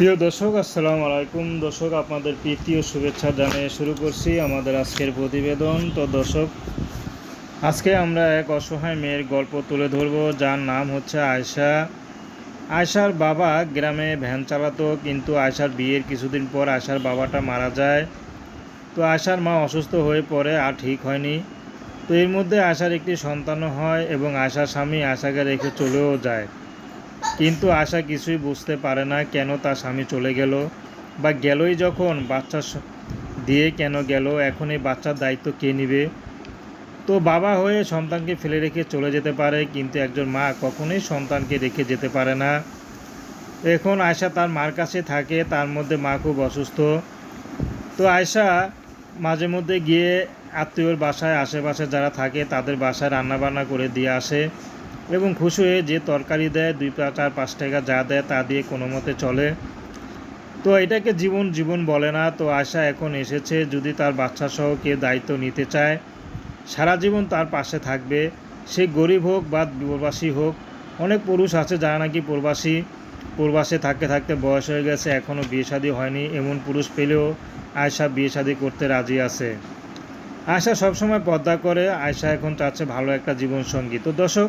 প্রিয় দর্শক, আসসালামু আলাইকুম। দর্শক, আপনাদের প্রীতি ও শুভেচ্ছা জানিয়ে শুরু করছি আমাদের আজকের প্রতিবেদন। তো দর্শক, আজকে আমরা এক অসহায় মেয়ের গল্প তুলে ধরব, যার নাম হচ্ছে আয়শা। আয়শার বাবা গ্রামে ভ্যান চালাতো, কিন্তু আয়শার বিয়ের কিছুদিন পর আয়শার বাবাটা মারা যায়। তো আয়শার মা অসুস্থ হয়ে পড়ে, আর ঠিক হয়নি। তো এর মধ্যে আয়শার একটি সন্তানও হয় এবং আয়শার স্বামী আয়শাকে রেখে চলেও যায়। কিন্তু আশা কিছুই বুঝতে পারে না কেন তার স্বামী চলে গেল বা গেলই যখন, বাচ্চা দিয়ে কেন গেল, এখন এই বাচ্চার দায়িত্ব কে নেবে? তো বাবা হয়ে সন্তানকে ফেলে রেখে চলে যেতে পারে, কিন্তু একজন মা কখনোই সন্তানকে রেখে যেতে পারে না। এখন আয়শা তার মার কাছে থাকে, তার মধ্যে মা খুব অসুস্থ। তো আয়শা মাঝে মধ্যে গিয়ে আত্মীয়র বাসায়, আশেপাশে যারা থাকে তাদের বাসায় রান্নাবান্না করে দিয়ে আসে। এবং খুশি হয়ে যে তরকারি দেয়, দুই পা পাঁচ টাকা যা দেয় তা দিয়ে কোনো মতে চলে। তো এটাকে জীবন জীবন বলে না। তো আশা এখন এসেছে, যদি তার বাচ্চা সহ কেউ দায়িত্ব নিতে চায়, সারা জীবন তার পাশে থাকবে। সে গরিব হোক বা প্রবাসী হোক, অনেক পুরুষ আছে যারা নাকি প্রবাসী। প্রবাসে থাকতে থাকতে বয়স হয়ে গেছে এখনও বিয়ে শাদী হয়নি। এমন পুরুষ পেলেও আয়সা বিয়ে শাদী করতে রাজি আছে। আয়সা সবসময় পর্দা করে। আয়সা এখন চাচ্ছে ভালো একটা জীবনসঙ্গী। তো দর্শক